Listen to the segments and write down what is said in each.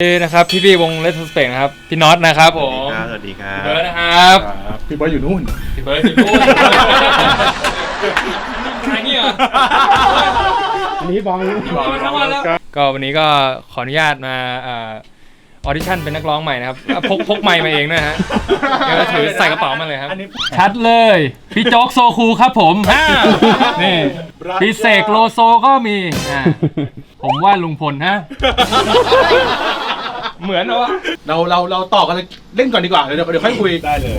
เอ้นะครับพี่พี่วงเลสสเปกนะครับพี่น็อตนะครับผมสวัสดีครัพี่บเบิร์ดนะครับครับพี่บอยอยู่นู่นพี่เบิร์ดพี่พูดใครเนี่ยอันนี้บอยบอกมาทั้งวันแล้วก็วันนี้ก็ขออนุญาตมาออดิชั่นเป็นนักร้องใหม่นะครับอะพกพกไมค์มาเองด้วยฮะเดี๋ยวถือใส่กระเป๋ามาเลยครับอันนี้ชัดเลยพี่โจ๊กโซคูครับผมอ่านี่พี่เสกโลโซก็มีอ่าผมว่าลุงพลฮะ เหมือนเหรอวะเราเราเราต่อกันเลยเล่นก่อนดีกว่าเดี๋ยวเดี๋ยวค่อยคุย ได้เลย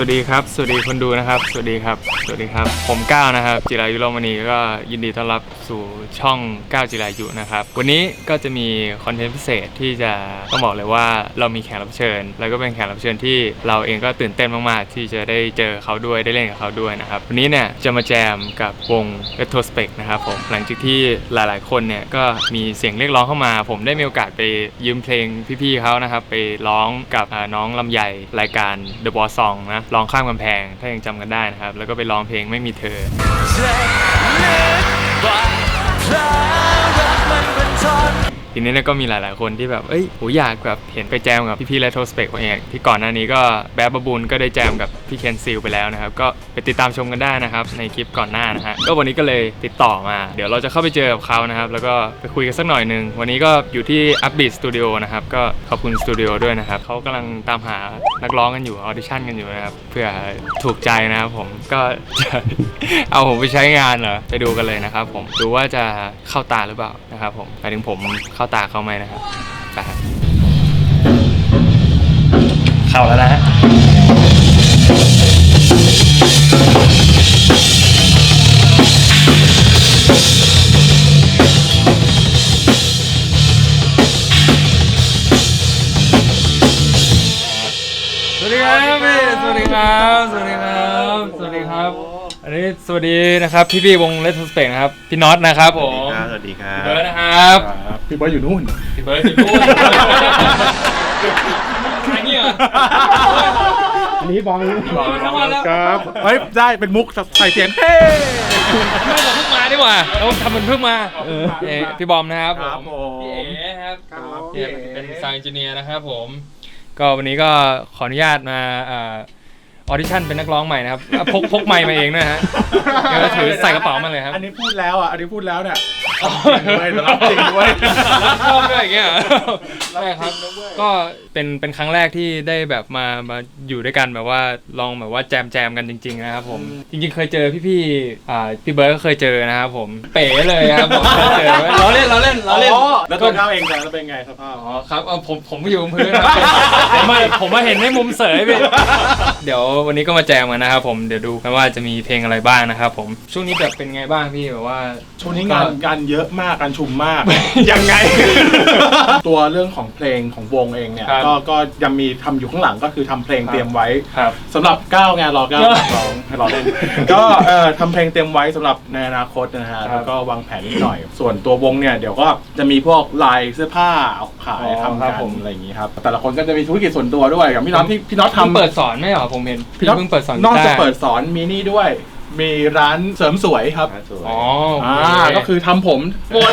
วัสดีครับ สวัสดีคนดูนะครับ สวัสดีครับ สวัสดีครับ ผมก้าวนะครับ จิรายุโรมณีก็ยินดีต้อนรับสู่ช่องก้าวจิรายุนะครับ วันนี้ก็จะมีคอนเทนต์พิเศษที่จะต้องบอกเลยว่าเรามีแขกรับเชิญ แล้วก็เป็นแขกรับเชิญที่เราเองก็ตื่นเต้นมากๆ ที่จะได้เจอเขาด้วยได้เล่นกับเขาด้วยนะครับ วันนี้เนี่ยจะมาแจมกับวง Retrospect นะครับผมหลังจากที่หลายๆ คนเนี่ยก็มีเสียงเรียกร้องเข้ามา ผมได้มีโอกาสไปยืมเพลงพี่ๆเขานะครับไปร้องกับน้องลำไยรายการ The Boss Song นะร้องข้ามกำแพงถ้ายังจำกันได้นะครับ แล้วก็ไปร้องเพลงไม่มีเธอ ทีนี้เนี่ยก็มีหลาย ๆ คนที่แบบเอ้ยโหอยากแบบเห็นไปแจมกับพี่ๆและโทสเปกเองที่ก่อนหน้านี้ก็แบ๊บบะบุญก็ได้แจมกับพี่เคนซิลไปแล้วนะครับ ก็ไปติดตามชมกันได้นะครับ ในคลิปก่อนหน้านะฮะก็วันนี้ก็เลยติดต่อมา เดี๋ยวเราจะเข้าไปเจอกับเขานะครับ แล้วก็ไปคุยกันสักหน่อยหนึ่งวันนี้ก็อยู่ที่อัพบีสตูดิโอนะครับก็ขอบคุณสตูดิโอด้วยนะครับเขากำลังตามหานักร้องกันอยู่ออดิชั่นกันอยู่นะครับเพื่อถูกใจนะครับผมก็จะเอาผมไปใช้งานเหรอไปดูกันเลยนะครับผมดูว่าจะเข้าตาหรือเปล่านะครับผมหมายถึงผมเข้าตาเขาไหมนะครับไปครับเข้าแล้วนะฮะสวัสดีครับพี่สวัสดีครับ สวัสดีครับ สวัสดีครับ อันนี้สวัสดีนะครับพี่พี่ๆวงเลสสเปกนะครับ พี่น็อตนะครับผมสวัสดีครัพี่บเบิร์ดนะครับ ครับพี่บอยอยู่นู่น พี่เบิร์ดพี่พูดใครเนี่ยอันนี้บอยบอกมาทั้งวันแล้วครับเฮ้ยได้เป็นมุกใส่เสียงเฮ้ไม่บอกเพิ่งมาดีกว่าเราทำมันเพิ่งมาเออพี่บอมนะครับครับผมพี่เอ๋ครับครับเนี่ยพี่เอ๋เป็นซาวด์เอนจิเนียร์นะครับผม ก็วันนี้ก็ขออนุญาตมา ออดิชั่นเป็นนักร้องใหม่นะครับอะพกพกไมค์มาเองด้วยฮะเดี๋ยวถือใส่กระเป๋ามาเลยครับอันนี้พูดแล้วอะ อันนี้พูดแล้วเนี่ยด้วยแต่รับจริงด้วยรับชอบด้วยอย่างเงี้ยใช่ครับ ก็เป็นเป็นครั้งแรกที่ได้แบบมามาอยู่ด้วยกันแบบว่าลองแบบว่าแจมแจมกันจริง ๆ นะครับผม จริง ๆ เคยเจอพี่ๆอ่าพี่เบิร์ดก็เคยเจอนะครับผมเป๋เลยครับผมเคยเจอล้อเล่นล้อเล่นล้อเล่น อ๋อแล้วตัวข้าวเองกันแล้วเป็นไงสภาพ อ๋อครับเอาผมผมอยู่บนพื้นครับ ผมมาผมมาเห็นในมุมเสยพี่เดี๋ยววันนี้ก็มาแจมกันนะครับผมเดี๋ยวดูกันว่าจะมีเพลงอะไรบ้างนะครับผมช่วงนี้แบบเป็นไงบ้างพี่แบบว่า ช่วงนี้งานงานเยอะมากการชุมมาก ยังไง ตัวเรื่องของเพลงของวงเองเนี่ย ครับก็ก็ยังมีทำอยู่ข้างหลังก็คือทำเพลงครับ เตรียมไว้ครับสำหรับก้าวงานรอก้าวร้องให้รอเล่นก็เอ่อทำเพลงเตรียมไว้สำหรับในอนาคตนะฮะครับแล้วก็วางแผนนิดหน่อย ส่วนตัววงเนี่ยเดี๋ยวก็จะมีพวกลายเสื้อผ้าเอาขายอ๋อทำครักับนผม อะไรอย่างนี้ครับแต่ละคนก็จะมีธุรกิจส่วนตัวด้วยอย่างพี่น็อตที่พี่น็อตเพิ่งทำเปิดสอนไม่เหรอผมเห็นพี่น็อตเพิ่งเปิดสอนนอกจากตร์เปิดสอนมีนี่ด้วย มีร้านเสริมสวยครับ อ๋อโออ่าเคก็คือทำผมหมด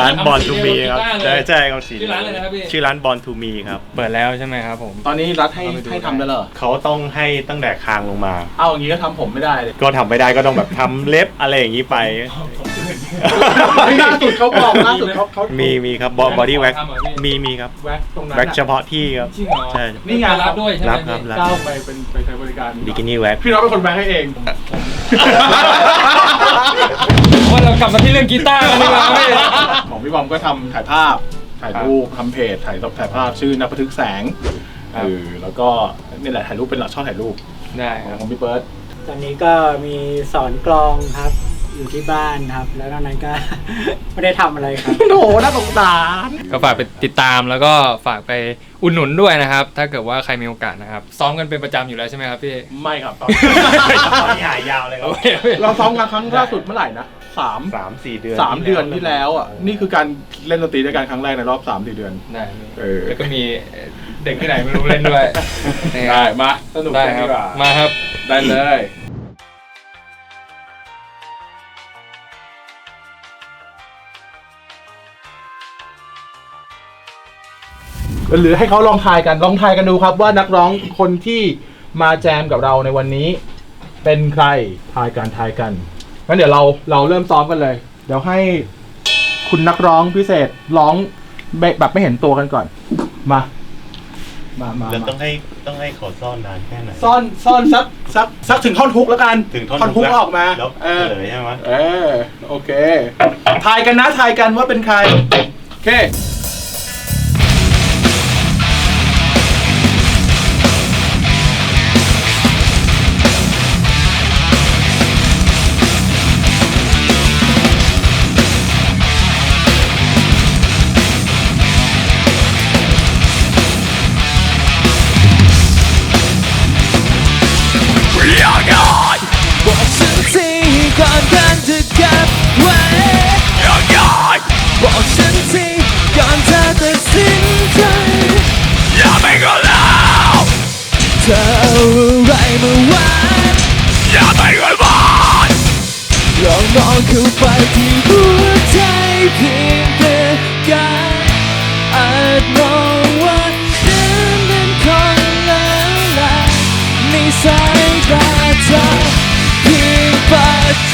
ร้านบอลทำสีทูมีเดียวครับกับกีตาร์เลยใช่ใช่ครับสีชื่อร้านอะไรนะครับพี่ ชื่อร้านบอลทูมีครับ เปิดแล้วใช่ไหมครับผม ตอนนี้รัฐให้เอาไปดูให้ทำได้เลยเหรอเขาต้องให้ตั้งแต่คางลงมา เอาอย่างนี้ก็ทำผมไม่ได้เลย ก็ทำไม่ได้ก็ต้องแบบทำเล็บอะไรอย่างนี้ไป ล่าสุดเขาบอกล่าสุดเขาเขามีมีครับบอดี้แว็กทำเหรอพี่มีมีครับแว็กตรงนั้นแว็กน่ะเฉพาะที่ครับจริงเหรอใช่นี่ไงรับด้วยใช่ไหมรับครับพี่รับก้าวไปเป็นไปใช้บริการบิกินี่แว็กพี่น้องเป็นคนแบงค์ให้เองว่าเรากลับมาที่เรื่องกีตาร์กันดีกว่าพี่ของพี่บอมก็ทำถ่ายภาพถ่ายรูปทำเพจถ่ายถ่ายภาพชื่อนักบันทึกแสงครับเออแล้วก็นี่แหละถ่ายรูปเป็นหลักชอบถ่ายรูปได้ครับของพี่เบิร์ดตอนนี้ก็มีสอนกลองครับ ออยู่ที่บ้านครับ แล้วตอนนั้นก็ ไม่ได้ทำอะไรครับโถน่าสงสารก็ฝากไปติดตามแล้วก็ฝากไปอุดหนุนด้วยนะครับ ถ้าเกิดว่าใครมีโอกาสนะครับ ซ้อมกันเป็นประจำอยู่แล้วใช่ไหมครับพี่ไม่ครับตอนตอนนี้หายยาวเลยครับ เราซ้อมกันครั้งล่าสุดเมื่อไหร่นะสามสามสี่เดือนสามเดือนที่แล้วอะนี่คือการเล่นดนตรีด้วยกันครั้งแรกในรอบสามสี่เดือน ได้เออ แล้วก็มีเด็กที่ไหนไม่รู้เล่นด้วยนี่คได้รับมาสนุกได้กันครัดีบกว่ามาครับ ได้เลย หรือให้เขาลองทายกันลองทายกันดูครับว่านักร้องคนที่มาแจมกับเราในวันนี้ เป็นใครทายกันทายกันงั้นเดี๋ยวเราเราเริ่มซ้อมกันเลย เดี๋ยวให้คุณนักร้องพิเศษร้องแบบแบบไม่เห็นตัวกันก่อน มา มามาแล้วมาต้องให้ต้องให้เขาซ่อนนานแค่ไหนซ่อนซ่อนสักสักสักถึงท่อนฮุกแล้วกันถึงท่อนฮุกแล้วออกมาแล้วเออเฉลยใช่ไหมเออโอเคทายกันนะทายกันว่าเป็นใครโอเค เข้าไปที่หัวใจเพียงแต่กายอาจมองว่าฉันเป็นคนเลวร้าในสายตาเธอเพียงปัจจั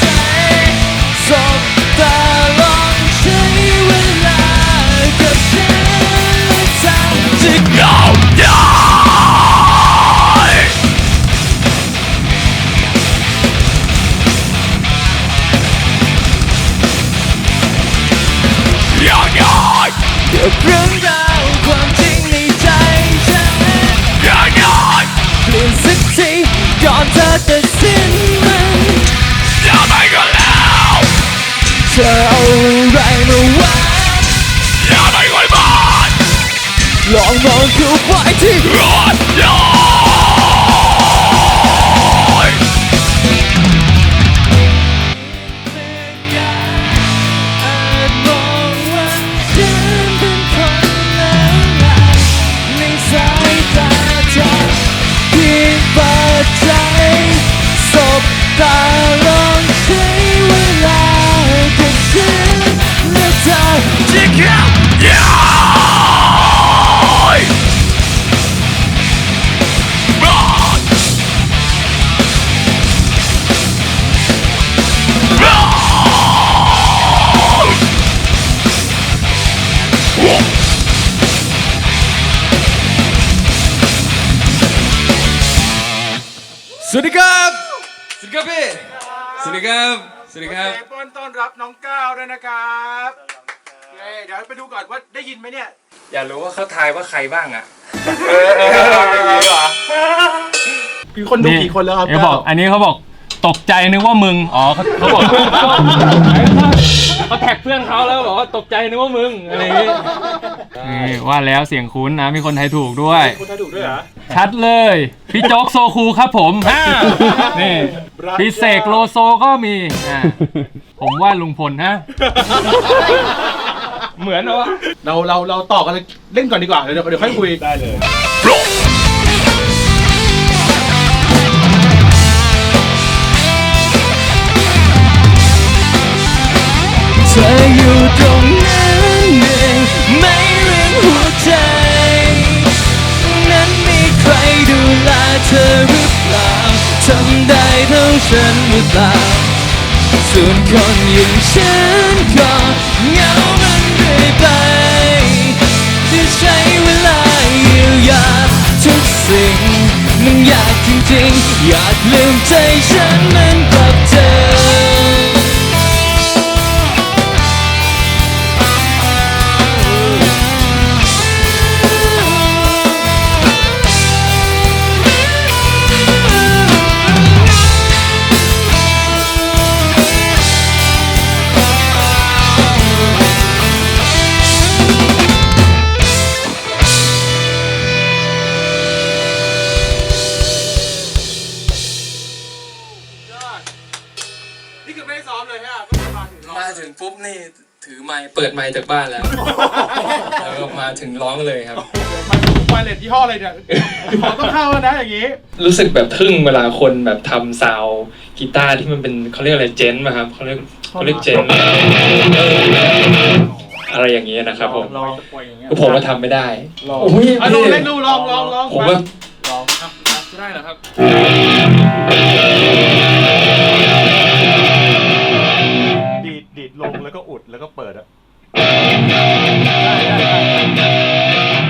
เรื่องราวความจริงในใจฉันยังไงเปลี่ยนสักทีก่อนเธอจะสิ้นมันอย่าไปก็แล้วเธอเอาอะไรมาวัดอย่าไปก่อนบ้านลองมองเข้าไฟที่ร้อนต์อา สวัสดีครับ สวัสดีครับพี่ สวัสดีครับ สวัสดีครับป้อนต้อนรับน้องก้าวด้วยนะครับเย้เดี๋ยวไปดูก่อนว่าได้ยินไหมเนี่ย อยากรู้ว่าเขาทายว่าใครบ้างอะมีคนดูกี่คนแล้วครับเขาบอก อันนี้เขาบอกตกใจนึกว่ามึง อ๋อเขาเขาบอก เขาแท็กเพื่อนเขาแล้วบอกว่าตกใจนึกว่ามึงอะไรอย่างงี้นี่ว่าแล้วเสียงคุ้นนะมีคนไทยถูกด้วย คุณทายถูกด้วยเหรอ ชัดเลย พี่โจ๊กโซคูครับผมอ่านี่พี่เสกโลโซก็มีอ่าผมว่าลุงพลฮะ เหมือนเหรอวะ เราเราเราต่อกันเลยเล่นก่อนดีกว่า เดี๋ยวเดี๋ยวค่อยคุย ได้เลย ออยู่ตรงนั้นเองไม่เรื่องหัวใจ นั้นมีใครดูแลเธอหรือเปล่าทำได้เท่าฉันหรือเปล่าส่วนคนอย่างฉันก็เหงามันเรื่อยไปที่ใช้เวลาเยียวยาทุกสิ่งมันยากจริงๆ อยากลืมใจฉันมันกลับเธอ ปิดไมค์จากบ้านแล้ว แล้วก็มาถึงร้องเลยครับมาถึงไวเลสยี่ห้ออะไรเนี่ยขอต้องเข้าแล้วนะอย่างนี้ รู้สึกแบบทึ่งเวลาคนแบบทำซาวด์กีตาร์ที่มันเป็นเขาเรียกอะไรเจนมาครับเขาเรียกเขาเรียกเจนอะไรอย่างนี้ยนะครับผมลองปล่อยอย่างเงี้ยผมว่าทำไม่ได้ลองโอ้ยอะลองเล่นดูลองลองลองผมว่าลองจะได้เหรอครับดีดดีดลงแล้วก็อุดแล้วก็เปิดอะ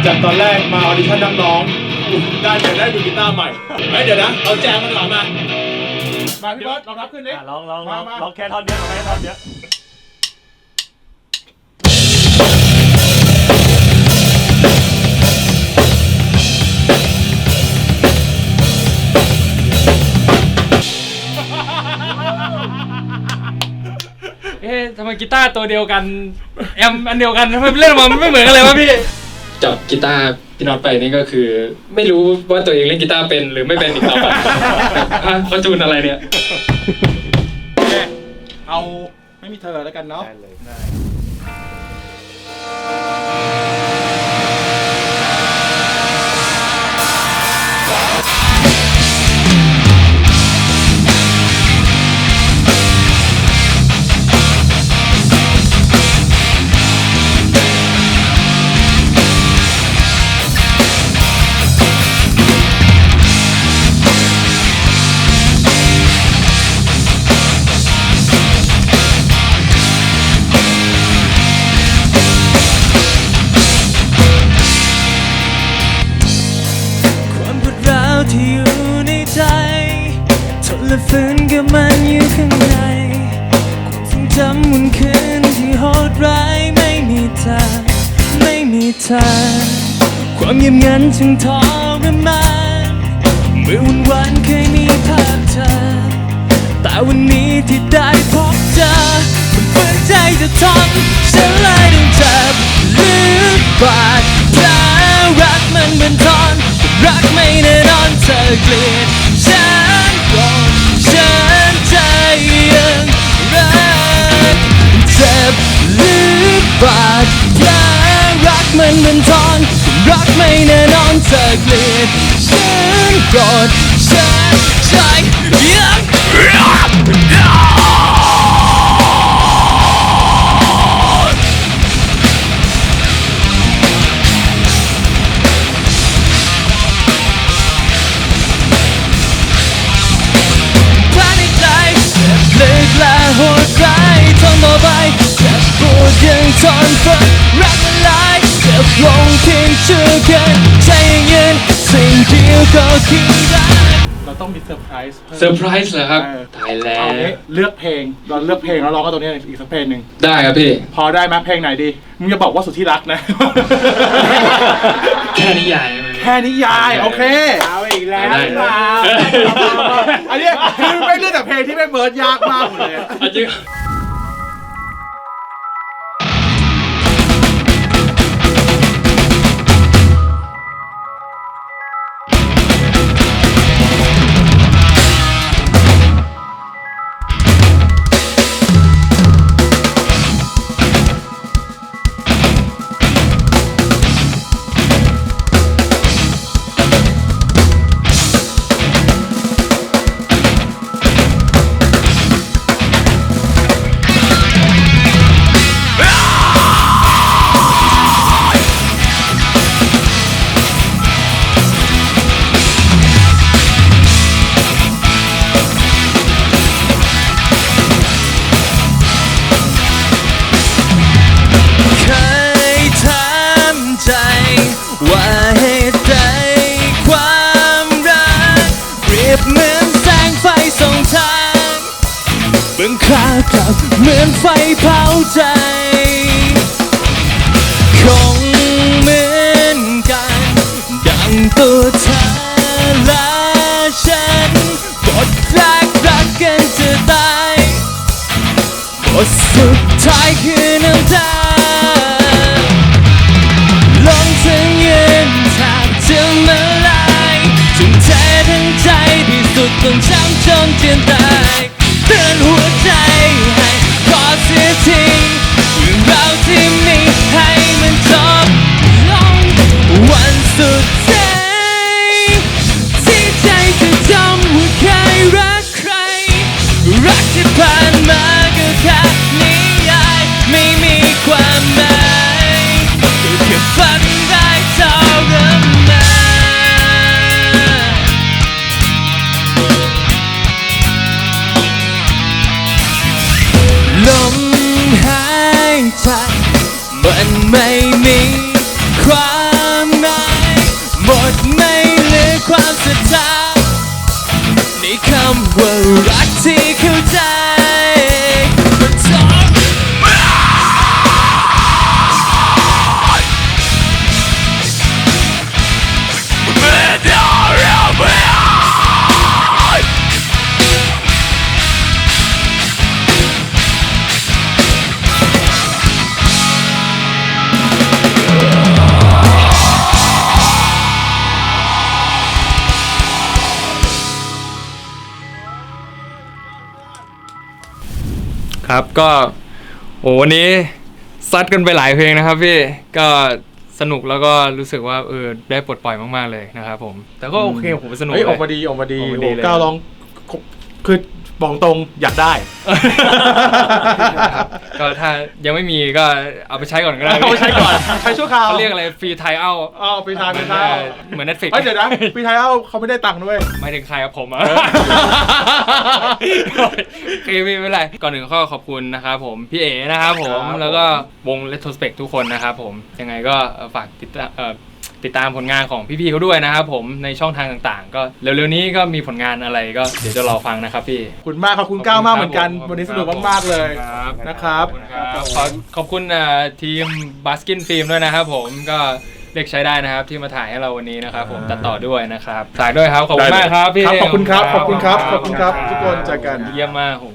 จากตอนแรกมาออดิชั่นนักร้องได้เดี๋ยวได้ดูกีตาร์ใหม่เฮ้ยเดี๋ยวนะเอาแจมมันหลังมา มาพี่บอสลองรับขึ้นดิ อะลองลองลองมามา ลองแค่ท่อนเดียวลองแค่ท่อนเดียว ไมกีตาร์ตัวเดียวกันแอมอันเดียวกันทำไมเล่นออกมาไม่เหมือนกันเลยวะพี่ จับกีตาร์พี่น็อตไปนี่ก็คือ ไม่รู้ว่าตัวเองเล่นกีตาร์เป็นหรือไม่เป็นอีกต่อไปอะเขาจูนอะไรเนี่ยโอเคเอาไม่มีเธอแล้วกันเนาะ ได้เลย ไม่มีทางความเงียบงันจึงทรมานเมื่อวันวานเคยมีภาพเธอ แต่วันนี้ที่ได้พบเจอมันฝืนใจจะทำฉันเลยต้องเจ็บลึกบาดแผลรักมันเป็นทอนรักไม่แน่นอนเธอเกลียดฉันก่อนฉันใจยังรักเจ็บลึกบาด เป็นทอนรักไม่แน่นอนเธอเกลียดฉันก่อนฉันใจยังภายในใจเจ็บลึกและโหดร้ายทนต่อไปเจ็บปวดยังทนฝืนรัก ชั่วเกินใจยังยืนสิ่งเดียวก็คือรัก เราต้องมีเซอร์ไพรส์พิ่ม เซอร์ไพรส์เหรอครับเออ ตายแล้เอาวงี้เลือกเพลงเราเลือกเพลงแล้วร้องกันตัวนี้อีกสักเพลงหนึ่งได้ครับพี่ พอได้ไหมเพลงไหนดีมึงจะบอกว่าสุดที่รักนะ แค่นิยายแค่นิยายโอเคเอาอีกแล้วได้หรือเปล่า อันนี้คือไม่เลือกแต่เพลงที่ไม่เบิร์ดยากมากหมดเลย เอาจริงายคือน้ำตาลงถึงยืนฉากจะมื่อไรถึงใจทั้งใจที่สุดต้องช้ำจนเจียนตายเตือนหัวใจให้ขอเสียทีเรื่องราวที่มีให้มันจบลงวันสุดท้ายที่ใจจะจำว่าใคยรักใคร รักที่ผ่าน ก็โอ้วันนี้ซัดกันไปหลายเพลงนะครับพี่ก็สนุกแล้วก็รู้สึกว่าเออได้ปลดปล่อยมากๆเลยนะครับผม แต่ก็โอเคผมสนุกเฮ้ยเลยออกมาดีออกมาดีออกมาโอ้ดีโหเลย ก้าวร้องคือ บอกตรงอยากได้ ก็ถ้ายังไม่มีก็เอาไปใช้ก่อนก็ได้เอาไปใช้ก่อนใช้ชั่วคราว เขาเรียกอะไรฟรีไทเอาเอาไปทานไปทานเหมือน Netflix เฮ้ยเดี๋ยวนะพี่ไทยเอาเขาไม่ได้ตังค์ด้วย ไม่ถึงใครครับผมอะโอเคไม่เป็นไรก่อนหนึ่งข้อขอบคุณนะครับผมพี่เอ๋นะครับผมครับ แล้วก็วง Retrospect ทุกคนนะครับผมยังไงก็เอ่อฝากติดตามเอ่อ ติดตามผลงานของพี่ๆเขาด้วยนะครับผมในช่องทางต่างๆ ก็เร็วๆนี้ก็มีผลงานอะไรก็เดี๋ยวจะรอฟังนะครับพี่ ขอบคุณมากขอบคุณก้าวมากเหมือนกันวันนี้สนุกมากๆเลยครับนะครับครับขอขอบคุณอ่าทีมบาสกินฟิล์มด้วยนะครับผมก็เรียกใช้ได้นะครับที่มาถ่ายให้เราวันนี้นะครับผมตัดต่อด้วยนะครับถ่ายด้วยครับขอบคุณมากครับพี่ขอบคุณครับขอบคุณครับขอบคุณครับทุกคนเจอกัน เยี่ยมมากโห